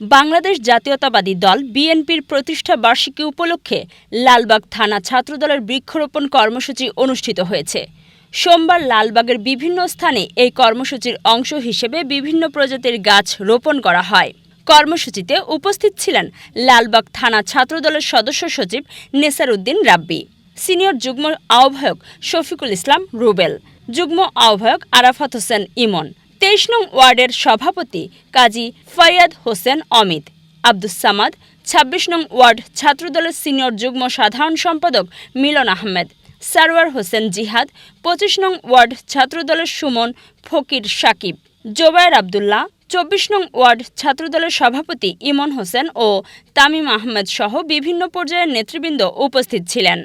বাংলাদেশ জাতীয়তাবাদী দল বিএনপির প্রতিষ্ঠা বার্ষিকী উপলক্ষে লালবাগ থানা ছাত্রদলের বৃক্ষরোপণ কর্মসূচি অনুষ্ঠিত হয়েছে। সোমবার লালবাগের বিভিন্ন স্থানে এই কর্মসূচির অংশ হিসেবে বিভিন্ন প্রজাতির গাছ রোপণ করা হয়। কর্মসূচিতে উপস্থিত ছিলেন লালবাগ থানা ছাত্রদলের সদস্য সচিব নেসার উদ্দিন রাব্বি, সিনিয়র যুগ্ম আহ্বায়ক শফিকুল ইসলাম রুবেল, যুগ্ম আহ্বায়ক আরাফাত হোসেন ইমন তেইশ নং ওয়ার্ডের সভাপতি কাজী ফয়াদ হোসেন অমিত। আব্দুস সামাদ ছাব্বিশ নং ওয়ার্ড ছাত্রদলের সিনিয়র যুগ্ম সাধারণ সম্পাদক মিলন আহমেদ। সারওয়ার হোসেন জিহাদ পঁচিশ নং ওয়ার্ড ছাত্রদলের সুমন ফকির সাকিব। জোবায়ের আবদুল্লাহ চব্বিশ নং ওয়ার্ড ছাত্রদলের সভাপতি ইমন হোসেন ও তামিম আহমেদ সহ বিভিন্ন পর্যায়ের নেতৃবৃন্দ উপস্থিত ছিলেন।